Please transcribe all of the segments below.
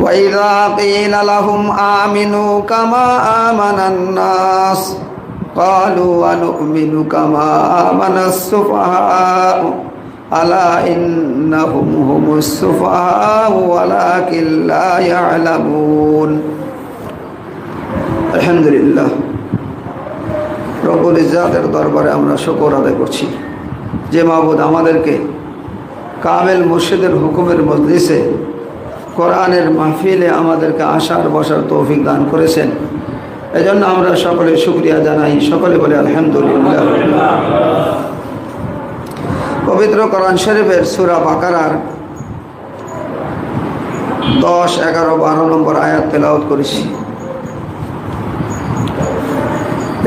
وإذا قيل لهم آمنوا كما آمن الناس قالوا ونؤمن كما آمن السفهاء ألا إنهم هم السفهاء ولكن لا يعلمون الحمد لله রব্বুল ইজাতের দরবারে আমরা শকর আদায় করছি যে মাহবুদ আমাদেরকে কামেল মুর্শিদের হুকুমের মজলিসে কোরআনের মাহফিলে আমাদেরকে আসার, বসার তৌফিক দান করেছেন। এজন্য আমরা সকলে শুক্রিয়া জানাই। সকলে বলে আলহামদুলিল্লাহ। পবিত্র কোরআন শরীফের সুরা বাকারার দশ, এগারো, বারো নম্বর আয়াত তেলাওত করেছি।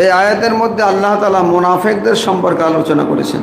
এই আয়াতের মধ্যে আল্লাহ তালা মুনাফেকদের সম্পর্কে আলোচনা করেছেন।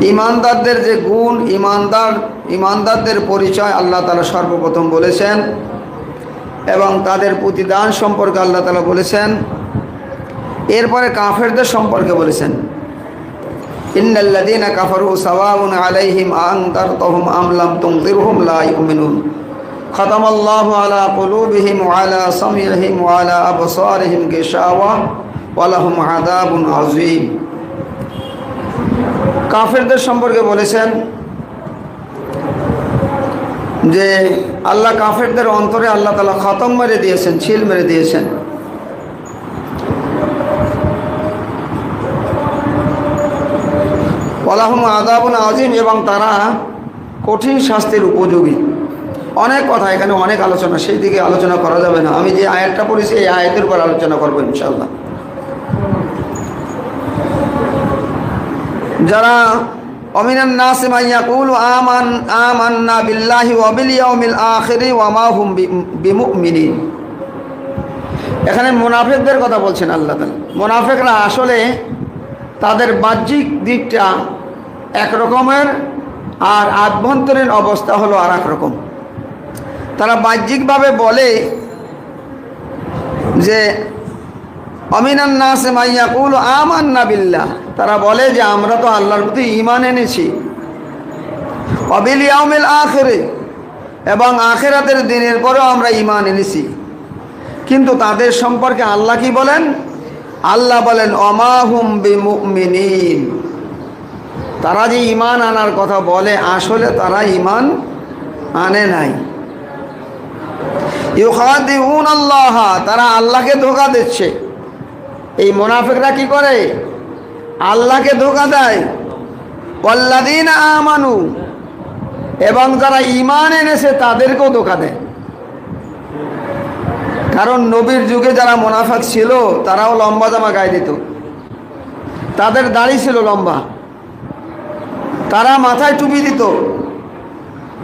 ইমানদারদের যে গুণ, ইমানদার, ইমানদারদের পরিচয় আল্লাহ তালা সর্বপ্রথম বলেছেন এবং তাদের প্রতিদান সম্পর্কে আল্লাহ তালা বলেছেন। এরপরে কাফেরদের সম্পর্কে বলেছেন। ইন্নাল্লাদিনা কাফারু সাওয়াউন আলাইহিম আংদার তহম আমলাম তুমদিরহুম লাইমিনুন খতম আল্লাহ আলা কুলুবিহিম আলা সামিহিম আলা আবসারিহিম গিশাওয়া ওয়ালাহুম আযাবুন আযীম। কাফেরদের সম্পর্কে বলেছেন যে আল্লাহ কাফেরদের অন্তরে আল্লাহ তালা খতম মেরে দিয়েছেন, ছিল মেরে দিয়েছেন। ওলাহম আদাবুন আজিম এবং তারা কঠিন শাস্তির উপযোগী। অনেক কথা এখানে অনেক আলোচনা সেই দিকে আলোচনা করা যাবে না। আমি যে আয়াতটা পড়েছি, এই আয়াতের উপর আলোচনা করব ইনশাল্লাহ যারা এখানে মুনাফিকদের কথা বলছেন আল্লাহ মুনাফিকরা আসলে তাদের বাহ্যিক দিকটা এক রকমের আর আভ্যন্তরীণ অবস্থা হলো আর এক রকম। তারা বাহ্যিকভাবে বলে যে আমান্না বিল্লাহ। তারা বলে যে, আমরা তো আল্লাহর প্রতি ইমান এনেছি। অবিল আখেরে। এবং আখেরাতের দিনের পরেও আমরা ইমান এনেছি। কিন্তু তাদের সম্পর্কে আল্লাহ কি বলেন? আল্লাহ বলেন অমাহুম বিমুমিনিন। তারা যে ইমান আনার কথা বলে, আসলে তারা ইমান আনে নাই। ইউখাদিউন আল্লাহ তারা আল্লাহকে ধোকা দিচ্ছে। এই মোনাফিকরা কি করে? আল্লাহকে ধোকা দেয়। অল্লাদিন আমানু। এবং যারা ইমান এনেছে, তাদেরকেও ধোকা দেয়। কারণ নবীর যুগে যারা মোনাফাক ছিল, তারাও লম্বা জামা গায়ে দিত। তাদের দাড়ি ছিল লম্বা। তারা মাথায় টুপি দিত।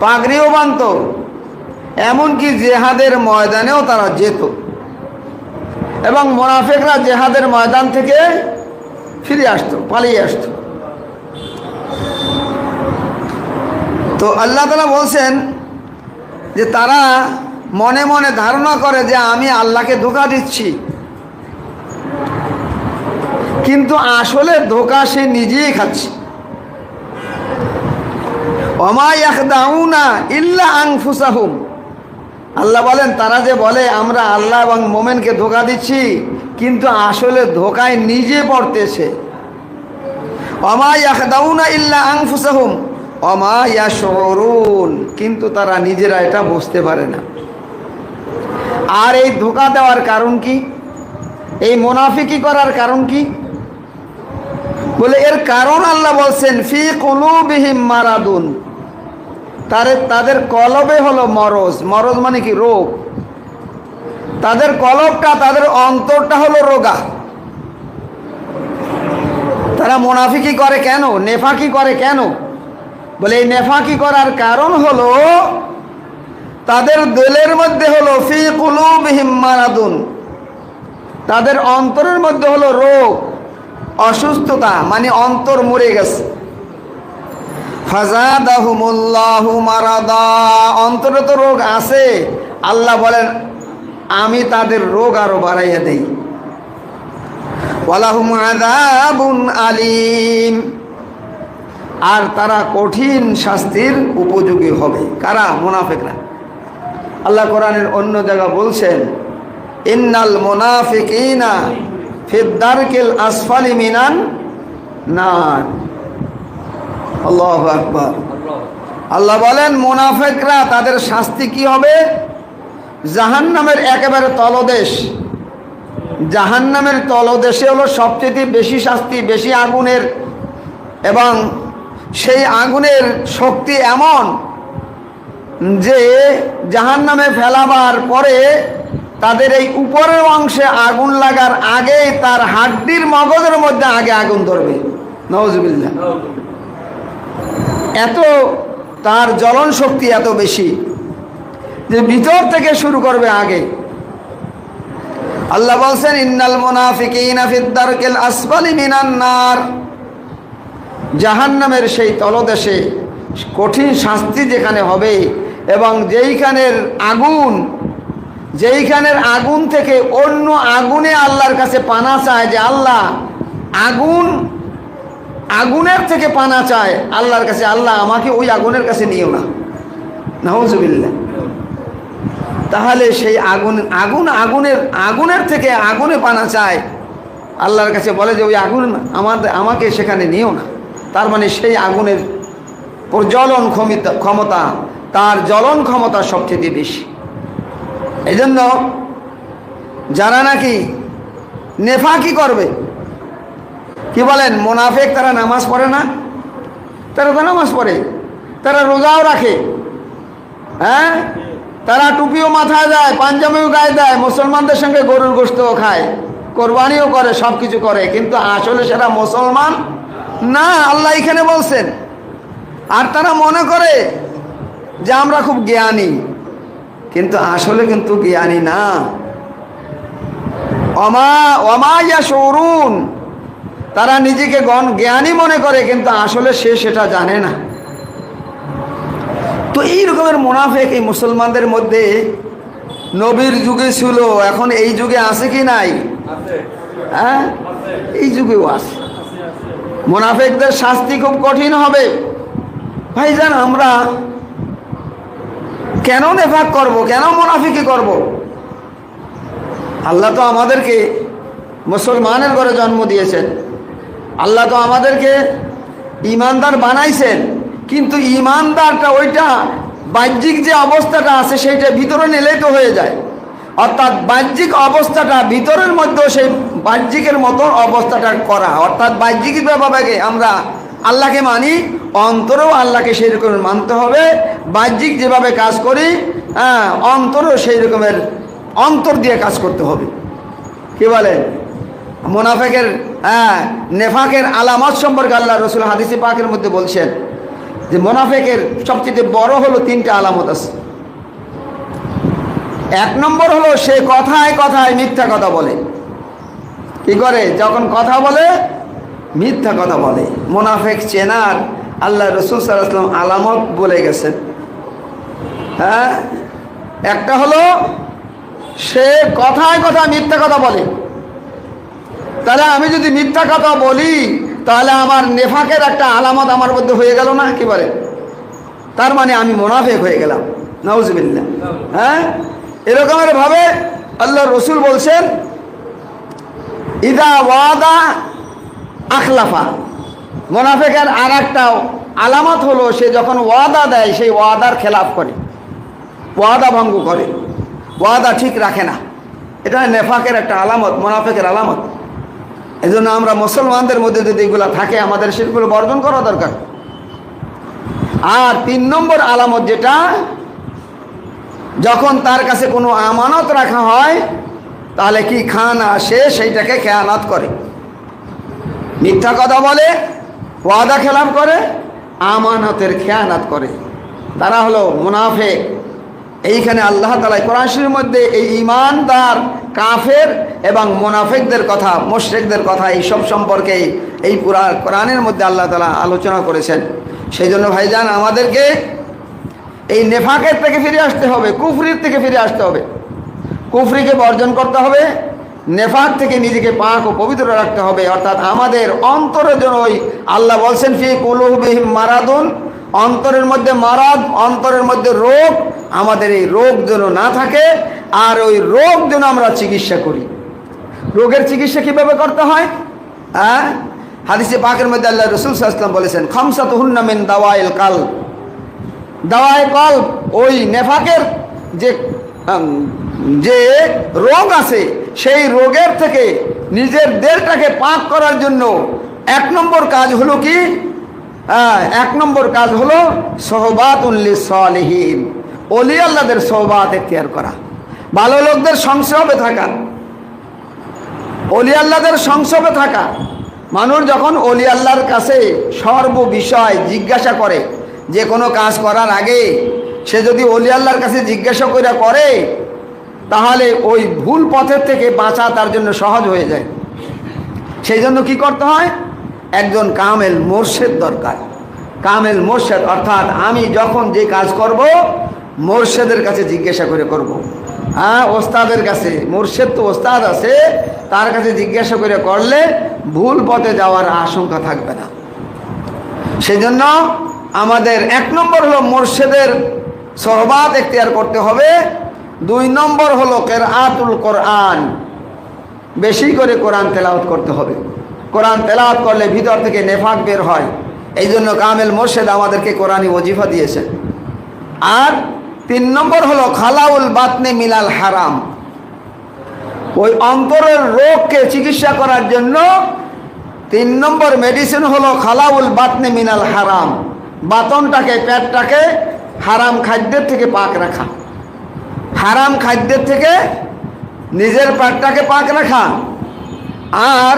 পাগড়িও বানত এমনকি জেহাদের ময়দানেও তারা যেত। এবং মোনাফেকরা জেহাদের ময়দান থেকে ফিরে আসতো, পালিয়ে আসতো। তো আল্লাহ তালা বলছেন যে তারা মনে মনে ধারণা করে যে আমি আল্লাহকে ধোকা দিচ্ছি। কিন্তু আসলে ধোকা সে নিজেই খাচ্ছে। অমায়াহদাউনা ইল্লা আংফুসাহুম আল্লাহ বলেন, তারা যে বলে, আমরা আল্লাহ এবং মোমেনকে ধোকা দিচ্ছি, কিন্তু আসলে ধোকায় নিজে পড়তেছে। কিন্তু তারা নিজেরা এটা বুঝতে পারে না। আর এই ধোকা দেওয়ার কারণ কি? এই মোনাফিকি করার কারণ কি? বলে, এর কারণ আল্লাহ বলছেন, ফি কুলুবিহিম মারাদুন তাদের তাদের কলবে হলো মরজ। মরজ মানে কি? রোগ। তাদের কলবটা, তাদের অন্তরটা হলো রোগা। তারা মোনাফিকি করে কেন? নেফাকি করে কেন? বলে এই নেফাকি করার কারণ হলো, তাদের দলের মধ্যে হলো ফি কুলুবিহিম তাদের অন্তরের মধ্যে হলো রোগ, অসুস্থতা মানে অন্তর মরে গেছে। অন্তরে তো রোগ আছে। আল্লাহ বলেন, আমি তাদের রোগ আরও বাড়াইয়া দেই। আলিম। আর তারা কঠিন শাস্তির উপযোগী হবে। কারা? মুনাফিকরা। আল্লাহ কোরআনের অন্য জায়গা বলছেন, ইন্নাল মুনাফিকিনা ফিদ্দারকিল আসফালি মিনান নার। আল্লাহু আকবার। আল্লাহ বলেন, মোনাফেকরা তাদের শাস্তি কি হবে? জাহান্নামের একেবারে তলদেশ। জাহান্নামের তলদেশে হলো সবচেয়ে বেশি শাস্তি, বেশি আগুনের। এবং সেই আগুনের শক্তি এমন যে জাহান নামে ফেলাবার পরে তাদের এই উপরের অংশে আগুন লাগার আগে তার হাড্ডির মগজের মধ্যে আগে আগুন ধরবে। নওয়াজবিল্লা এত তার জ্বলন শক্তি এত বেশি যে ভিতর থেকে শুরু করবে আগে। আল্লাহ বলছেন, ইন্নাল মুনাফিকিনা ফিদ্দারকিল আসফালি মিনান নার। জাহান্নামের সেই তলদেশে কঠিন শাস্তি যেখানে হবে এবং যেইখানের আগুন যেইখানের আগুন থেকে অন্য আগুনে আল্লাহর কাছে পানা চায় যে, আল্লাহ, আগুন আগুনের থেকে পানা চায় আল্লাহর কাছে, আল্লাহ আমাকে ওই আগুনের কাছে নিও না। নাহজুবিল্লা তাহলে সেই আগুন আগুন, আগুনের আগুনের থেকে আগুনে পানা চায়। আল্লাহর কাছে বলে যে, ওই আগুন আমাদের, আমাকে সেখানে নিও না। তার মানে সেই আগুনের প্রজ্বলন ক্ষমতা ক্ষমতা, তার জ্বলন ক্ষমতা সবচেয়ে বেশি। এই জন্য যারা নাকি নেফা কি করবে কি বলেন, মোনাফেক তারা নামাজ পড়ে না? তারা তো নামাজ পড়ে। তারা রোজাও রাখে। হ্যাঁ? তারা টুপিও মাথায় দেয়, পাঞ্জাবিও গায়ে দেয়, মুসলমানদের সঙ্গে গরুর গোস্তও খায়, কোরবানিও করে সব কিছু করে। কিন্তু আসলে সেটা মুসলমান না, আল্লাহ এখানে বলছেন। আর তারা মনে করে যে আমরা খুব জ্ঞানী। কিন্তু আসলে কিন্তু জ্ঞানী না। অমা অমাইয়া সরুন তারা নিজেকে গণ জ্ঞানী মনে করে কিন্তু আসলে সে সেটা জানে না। তো এই রকমের মুনাফেক এই মুসলমানদের মধ্যে নবীর যুগে ছিল এখন এই যুগে আছে কি নাই? হ্যাঁ? এই যুগেও আছে। মোনাফেকদের শাস্তি খুব কঠিন হবে। ভাইজান আমরা কেন নেফাক করব? কেন মোনাফিকি করব? আল্লাহ তো আমাদেরকে মুসলমানের ঘরে জন্ম দিয়েছেন। আল্লাহ তো আমাদেরকে ইমানদার বানাইছেন, কিন্তু ইমানদারটা ওইটা বাহ্যিক যে অবস্থাটা আছে সেইটা ভিতরে নিলেই তো হয়ে যায়। অর্থাৎ বাহ্যিক অবস্থাটা ভিতরের মধ্যেও সেই বাহ্যিকের মতো অবস্থাটা করা। অর্থাৎ বাহ্যিক ব্যাপারে আমরা আল্লাহকে মানি, অন্তরেও আল্লাহকে সেই রকমের মানতে হবে। বাহ্যিক যেভাবে কাজ করি হ্যাঁ অন্তরেও সেই রকমের অন্তর দিয়ে কাজ করতে হবে। কি বলে মোনাফেকের হ্যাঁ নেফাকের আলামত সম্পর্কে আল্লাহ রসুল হাদিসি পাকের মধ্যে বলছেন যে মোনাফেকের সবচেয়ে বড় হলো তিনটা আলামত আছে। এক নম্বর হলো সে কথায় কথায় মিথ্যা কথা বলে। কি করে? যখন কথা বলে, মিথ্যা কথা বলে। মোনাফেক চেনার আল্লাহ রসুল সাল্লাম আলামত বলে গেছেন। হ্যাঁ একটা হলো সে কথায় কথা মিথ্যা কথা বলে। তাহলে আমি যদি মিথ্যা কথা বলি, তাহলে আমার নেফাকের একটা আলামত আমার মধ্যে হয়ে গেল না কি বলে তার মানে আমি মোনাফেক হয়ে গেলাম। নওজবিল্লা হ্যাঁ? এরকমের ভাবে আল্লাহ রসুল বলছেন, ইদা ওয়াদা আখলাফা। মোনাফেকের আর একটা আলামত হলো, সে যখন ওয়াদা দেয়, সেই ওয়াদার খেলাফ করে। ওয়াদা ভঙ্গ করে। ওয়াদা ঠিক রাখে না। এটা নেফাকের একটা আলামত, মোনাফেকের আলামত। এই জন্য আমরা মুসলমানদের মধ্যে যদি এগুলো থাকে, আমাদের সেগুলো বর্জন করা দরকার। আর তিন নম্বর আলামত যেটা, যখন তার কাছে কোনো আমানত রাখা হয়, তাহলে কি খান আসে সেইটাকে খেয়ানত করে। মিথ্যা কথা বলে, ওয়াদা খেলাপ করে, আমানতের খেয়ানাত করে। তারা হলো মুনাফেক। এইখানে আল্লাহ তালা কোরআশের মধ্যে এই ইমানদার কাফের এবং মোনাফেকদের কথা, মোশরেকদের কথা এইসব সম্পর্কে এই পুরা কোরআনের মধ্যে আল্লাহ তালা আলোচনা করেছেন। সেই জন্য ভাইজান, আমাদেরকে এই নেফাকের থেকে ফিরে আসতে হবে, কুফরির থেকে ফিরে আসতে হবে। কুফরিকে বর্জন করতে হবে, নেফাক থেকে নিজেকে পাক ও পবিত্র রাখতে হবে। অর্থাৎ আমাদের অন্তরের জন্য ওই আল্লাহ বলছেন, ফি কুলুবিহিম মারাদুন অন্তরের মধ্যে মারাদ অন্তরের মধ্যে রোগ, আমাদের এই রোগ যেন না থাকে, আর ওই রোগ যেন আমরা চিকিৎসা করি। রোগের চিকিৎসা কীভাবে করতে হয়? হ্যাঁ? হাদিসে পাকের মধ্যে আল্লাহ রসুল সাল্লাম বলেছেন খামসাত হুন্নামিন দাওয়াইল কাল দাওয়ায় কল ওই নেফাকের যে যে রোগ আছে, সেই রোগের থেকে নিজের দেহটাকে পাক করার জন্য এক নম্বর কাজ হলো কি? হ্যাঁ, এক নম্বর কাজ হলো সোহবাত উল্লি সালেহীন অলি আল্লাদের সোহবাত এখতিয়ার করা। ভালো লোকদের সংস্রবে থাকা। অলি আল্লাহদের সংসবে থাকা। মানুষ যখন অলি আল্লাহর কাছে সর্ব বিষয় জিজ্ঞাসা করে যে কোনো কাজ করার আগে সে যদি অলি আল্লাহর কাছে জিজ্ঞাসা করে করে তাহলে ওই ভুল পথের থেকে বাঁচা তার জন্য সহজ হয়ে যায়। সেই জন্য কি করতে হয়? একজন কামেল মোর্শেদ দরকার। কামেল মোর্শেদ, অর্থাৎ আমি যখন যে কাজ করব, মোর্শেদের কাছে জিজ্ঞাসা করে করব। হ্যাঁ ওস্তাদের কাছে, মোর্শেদ তো ওস্তাদ আছে, তার কাছে জিজ্ঞাসা করে করলে ভুল পথে যাওয়ার আশঙ্কা থাকবে না। সেজন্য আমাদের এক নম্বর হলো মোর্শেদের সহবাদ এখতিয়ার করতে হবে। দুই নম্বর হলো কের আতুল কোরআন, বেশি করে কোরআন তেলাওয়াত করতে হবে। কোরআন তেলাওয়াত করলে ভিতর থেকে নেফাক বের হয়। এই জন্য কামেল মোর্শেদ আমাদেরকে কোরআনই ওজিফা দিয়েছেন। আর তিন নম্বর হলো খালাউল বাতনে মিলাল হারাম। ওই অন্তরের রোগকে চিকিৎসা করার জন্য তিন নম্বর মেডিসিন হলো খালাউল বাতনে মিনাল হারাম। বাতনটাকে, পেটটাকে হারাম খাদ্যের থেকে পাক রাখা। হারাম খাদ্যের থেকে নিজের পেটটাকে পাক রাখা। আর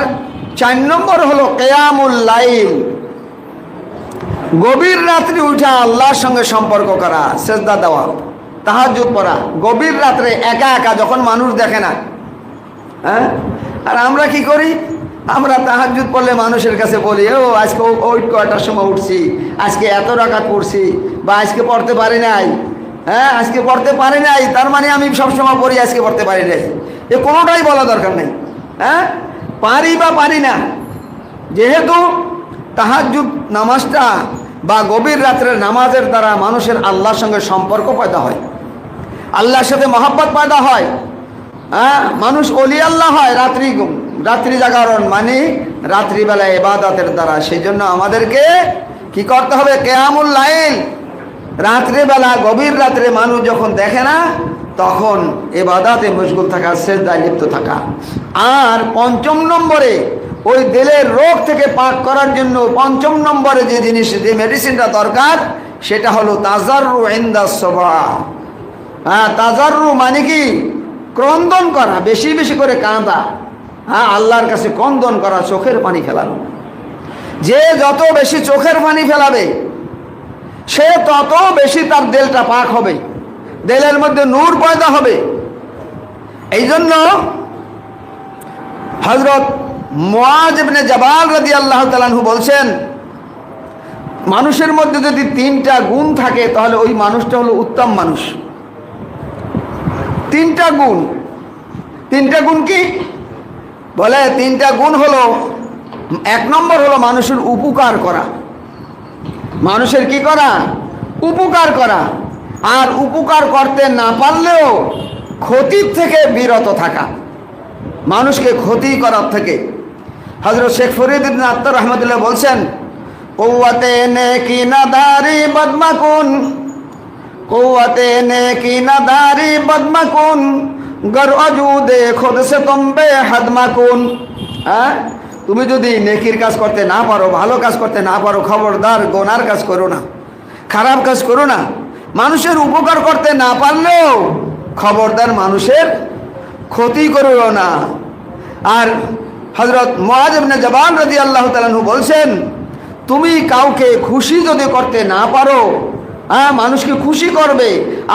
চার নম্বর হলো কেয়ামুল লাইল। গভীর রাত্রি উঠা আল্লাহর সঙ্গে সম্পর্ক করা, সেজদা দেওয়া তাহাজুদ পড়া। গভীর রাত্রে একা একা যখন মানুষ দেখে না হ্যাঁ? আর আমরা কি করি? আমরা তাহাজুদ পড়লে মানুষের কাছে বলি, ও, আজকে ওই কয়টার সময় উঠছি? আজকে এত রাকাত পড়ছি বা আজকে পড়তে পারি নাই। হ্যাঁ আজকে পড়তে পারি নাই, তার মানে আমি সবসময় পড়ি, আজকে পড়তে পারি নাই। এ কোনোটাই বলা দরকার নেই হ্যাঁ? পারি বা পারি না। যেহেতু তাহাজুদ নামাজটা বা গভীর রাত্রের নামাজের দ্বারা মানুষের আল্লাহর সঙ্গে সম্পর্ক পয়দা হয়। আল্লাহর সাথে মহাব্বত পয়দা হয়। হ্যাঁ মানুষ অলি আল্লাহ হয় রাত্রি রাত্রি জাগরণ মানে রাত্রিবেলা এবাদাতের দ্বারা। সেই জন্য আমাদেরকে কি করতে হবে? কেয়ামুল লাইল। রাত্রিবেলা গভীর রাত্রে মানুষ যখন দেখে না তখন এবাদাতে মশগুল থাকা শ্রেষ্ঠায় লিপ্ত থাকা। আর পঞ্চম নম্বরে ওই দিলের রোগ থেকে পাক করার জন্য পঞ্চম নম্বরে যে জিনিস, যে মেডিসিনটা দরকার, সেটা হলো তাজারু ইন্দা সভা হ্যাঁ তাজারু মানে কি? ক্রন্দন করা, বেশি বেশি করে কাঁদা। হ্যাঁ আল্লাহর কাছে ক্রন্দন করা, চোখের পানি ফেলানো। যে যত বেশি চোখের পানি ফেলাবে, সে তত বেশি তার দেলটা পাক হবে। দেলের মধ্যে নূর পয়দা হবে। এই জন্য হজরত মোয়াজবনে জবাল রাদি আল্লাহ তালানহু বলছেন, মানুষের মধ্যে যদি তিনটা গুণ থাকে, তাহলে ওই মানুষটা হলো উত্তম মানুষ। তিনটা গুণ। তিনটা গুণ কি? বলে তিনটা গুণ হলো, এক নম্বর হলো মানুষের উপকার করা। মানুষের কি করা? উপকার করা। আর উপকার করতে না পারলেও ক্ষতির থেকে বিরত থাকা। মানুষকে ক্ষতি করার থেকে। হজরত শেখ ফরিদ ইবনে আত্মর রহমতুল্লাহ বলছেন, কৌয়াতে নে কি নাদারি বদমাকুন, কৌয়াতে নে কি নাদারি বদমাকুন, গর অজুদে খোদ সে তম্বে হাদমাকুন হ্যাঁ? তুমি যদি নেকির কাজ করতে না পারো, ভালো কাজ করতে না পারো, খবরদার, গোনার কাজ করো না, খারাপ কাজ করো না মানুষের উপকার করতে না পারলেও খবরদার মানুষের ক্ষতি করো না। আর হজরত মহাজবনে জবান রাজি আল্লাহ তালু বলছেন, তুমি কাউকে খুশি যদি করতে না পারো হ্যাঁ মানুষকে খুশি করবে।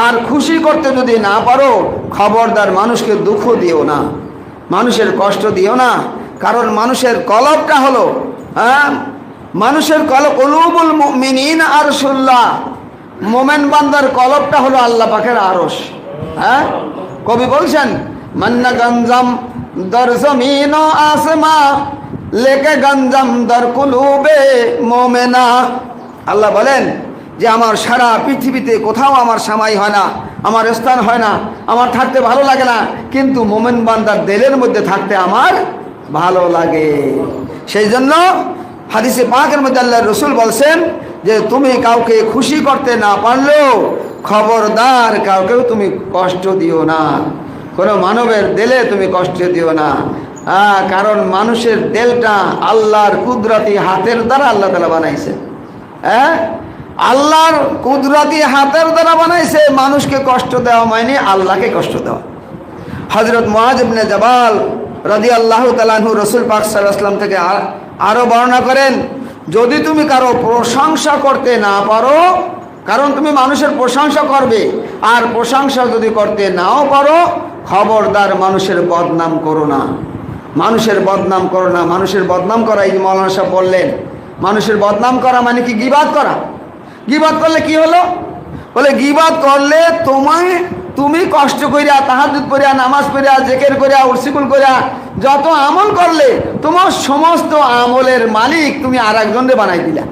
আর খুশি করতে যদি না পারো, খবরদার মানুষকে দুঃখ দিও না, মানুষের কষ্ট দিও না। কারণ মানুষের কলবটা হলো হ্যাঁ মানুষের কল কলুবুল মিনিন আর সুল্লাহ মোমেন বান্দার কলবটা হলো আল্লাহ পাখের আরস হ্যাঁ? কবি বলছেন, মান্না গঞ্জাম দর জমিন আসমা, লেকে গঞ্জাম দর কুলুবে মোমেনা। আল্লাহ বলেন যে আমার সারা পৃথিবীতে কোথাও আমার সামাই হয় না, আমার স্থান হয় না, আমার থাকতে ভালো লাগে না, কিন্তু মোমেন বান্দার দেলের মধ্যে থাকতে আমার ভালো লাগে। সেই জন্য হাদিসে পাকের মধ্যে আল্লাহ রসুল বলছেন যে তুমি কাউকে খুশি করতে না পারলেও খবরদার কাউকেও তুমি কষ্ট দিও না। কোনো মানবের দেলে তুমি কষ্ট দিও না। হ্যাঁ কারণ মানুষের দেলটা আল্লাহর কুদরতি হাতের দ্বারা আল্লাহ তালা বানাইছে। হ্যাঁ? আল্লাহর কুদরতি হাতের দ্বারা বানাইছে, মানুষকে কষ্ট দেওয়া মানে আল্লাহকে কষ্ট দেওয়া। হজরত মহাজবনে জবাল রাজি আল্লাহ তালাহু রসুল পাক সাল্লাম থেকে আর- আরও বর্ণনা করেন যদি তুমি কারও প্রশংসা করতে না পারো, কারণ তুমি মানুষের প্রশংসা করবে, আর প্রশংসা যদি করতে নাও পারো, খবরদার মানুষের বদনাম করো না। মানুষের বদনাম করো না। মানুষের বদনাম করা, এই মৌলানা সাহেব বললেন, মানুষের বদনাম করা মানে কি? গিবাদ করা। গিবাদ করলে কি হলো? বলে গিবাদ করলে তোমায় তুমি কষ্ট করিয়া তাহাজুদ করিয়া, নামাজ পড়িয়া, জেকের করিয়া উর্সিকুল করিয়া, যত আমল করলে তোমার সমস্ত আমলের মালিক তুমি আর একজনকে বানাই দিলা।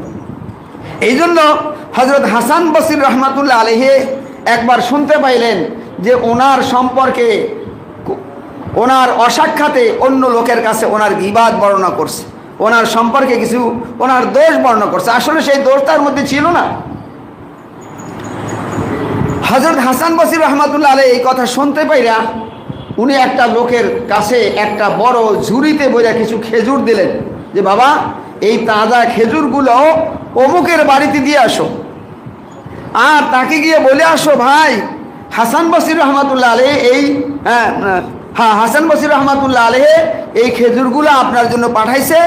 এই জন্য হজরত হাসান বসির রহমাতুল্লাহ আলহে একবার শুনতে পাইলেন যে ওনার সম্পর্কে ওনার অসাক্ষাতে অন্য লোকের কাছে ওনার বিবাদ বর্ণনা করছে। ওনার সম্পর্কে কিছু, ওনার দোষ বর্ণনা করছে। আসলে সেই দোষ তার মধ্যে ছিল না। হজরত হাসান বসির রহমাতুল্লাহ আলী এই কথা শুনতে পাইরা উনি একটা লোকের কাছে একটা বড় ঝুড়িতে বইরা কিছু খেজুর দিলেন। যে বাবা, এই তাজা খেজুরগুলো অমুকের বাড়িতে দিয়ে আসো। আর তাকে গিয়ে বলে আসো, ভাই, হাসান বসির রহমাতুল্লাহ আলী এই হ্যাঁ হ্যাঁ হাসান বসির রহমাতুল্লাহ আলহে এই খেজুরগুলো আপনার জন্য পাঠাইছে।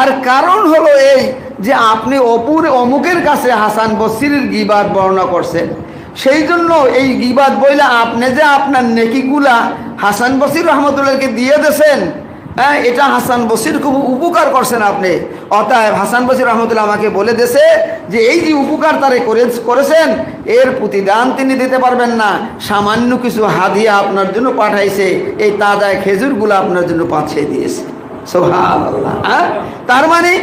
আর কারণ হলো এই যে আপনি অপুর অমুকের কাছে হাসান বসির গিবার বর্ণনা করছেন। সেই জন্য এই গিবাদ বইলে আপনি যে আপনার নেকিগুলা হাসান বসির রহমতুল্লাহকে দিয়ে দেছেন হ্যাঁ এটা হাসান বসির খুব উপকার করছেন আপনি। অতএব হাসান বসির রহমতুল্লাহ আমাকে বলে দেছে যে এই যে উপকার তারে করে করেছেন, এর প্রতিদান তিনি দিতে পারবেন না। সামান্য কিছু হাদিয়া আপনার জন্য পাঠাইছে, এই তাজা খেজুরগুলো আপনার জন্য পাঠিয়ে দিয়েছে। সোহাল্লাহ হ্যাঁ? তার মানে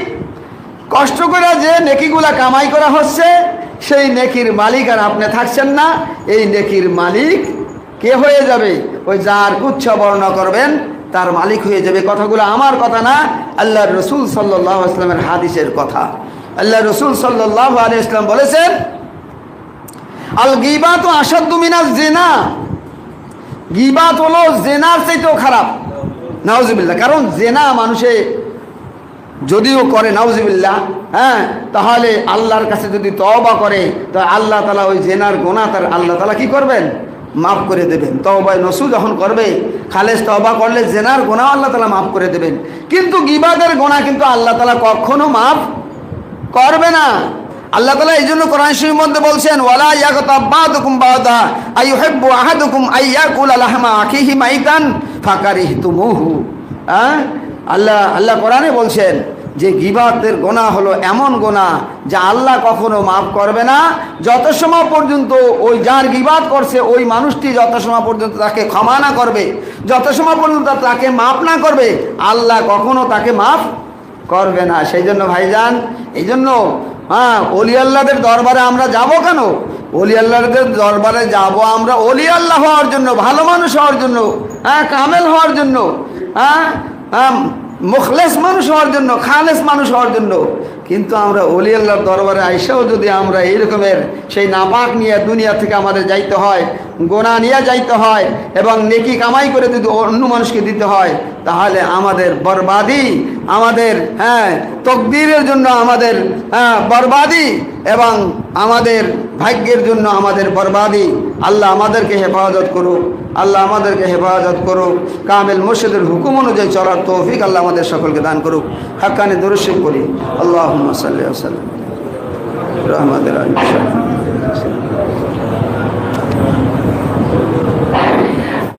কষ্ট করে যে নেকিগুলা কামাই করা হচ্ছে সেই নেকির মালিক আর আপনি থাকছেন না। এই নেকির মালিক কে হয়ে যাবে? ওই যার গুচ্ছ বর্ণনা করবেন, তার মালিক হয়ে যাবে। কথাগুলো আমার কথা না আল্লাহ রসুল সাল্লাহ আসলামের হাদিসের কথা। আল্লাহ রসুল সাল্লাহ আলী ইসলাম বলেছেন, আল গিবাত আসাদ্দু মিনাজ জেনা। গিবাত হলো জেনার চাইতেও খারাপ। নাউজিবিল্লা কারণ জেনা মানুষে যদিও করে নাউজিবিল্লা হ্যাঁ তাহলে আল্লাহর কাছে যদি তওবা করে, তো আল্লাহ তালা ওই জেনার গোনা তার আল্লাহ তালা কি করবেন? মাফ করে দেবেন। তওবায় নসু যখন করবে, খালেজ তওবা করলে জেনার গোনা আল্লাহ তালা মাফ করে দেবেন। কিন্তু গিবাদের গোনা কিন্তু আল্লাহ তালা কখনো মাফ করবে না। আল্লাহ তালা এই জন্য কোরআন শরীফের মধ্যে বলছেন, ওয়ালা ইয়াগতাবাদুকুম বাদা, আইয়ুহিব্বু আহাদুকুম আইয়াকুল লাহমা আখিহি মাইতান ফাকারিহতুমুহু। হ্যাঁ? আল্লাহ আল্লাহ কোরআনে বলছেন যে গিবাতের গোনা হলো এমন গোনা যা আল্লাহ কখনো মাফ করবে না। যত সময় পর্যন্ত ওই যার গিবাদ করছে, ওই মানুষটি যত সময় পর্যন্ত তাকে ক্ষমা না করবে, যত সময় পর্যন্ত তাকে মাফ না করবে, আল্লাহ কখনো তাকে মাফ করবে না। সেই জন্য ভাইজান এই জন্য হ্যাঁ অলি আল্লাহদের দরবারে আমরা যাব কেন? অলি আল্লাহদের দরবারে যাব আমরা অলি আল্লাহ হওয়ার জন্য, ভালো মানুষ হওয়ার জন্য হ্যাঁ কামেল হওয়ার জন্য হ্যাঁ মুখলেস মানুষ হওয়ার জন্য, খালেস মানুষ হওয়ার জন্য। কিন্তু আমরা অলি আল্লাহর দরবারে আইসাও যদি আমরা এইরকমের সেই নাপাক নিয়ে দুনিয়া থেকে আমাদের যাইতে হয় গোনা নিয়ে যাইতে হয় এবং নেকি কামাই করে যদি অন্য মানুষকে দিতে হয়, তাহলে আমাদের বরবাদি, আমাদের হ্যাঁ তকদিরের জন্য আমাদের হ্যাঁ বরবাদি এবং আমাদের ভাগ্যের জন্য আমাদের বরবাদি। আল্লাহ আমাদেরকে হেফাজত করুক, আল্লাহ আমাদেরকে হেফাজত করুক। কামেল মুর্শিদের হুকুম অনুযায়ী চলার তৌফিক আল্লাহ আমাদের সকলকে দান করুক। হাক্কানি দুরুশিব করি আল্লাহ সাল্লাহ সাল্লাম।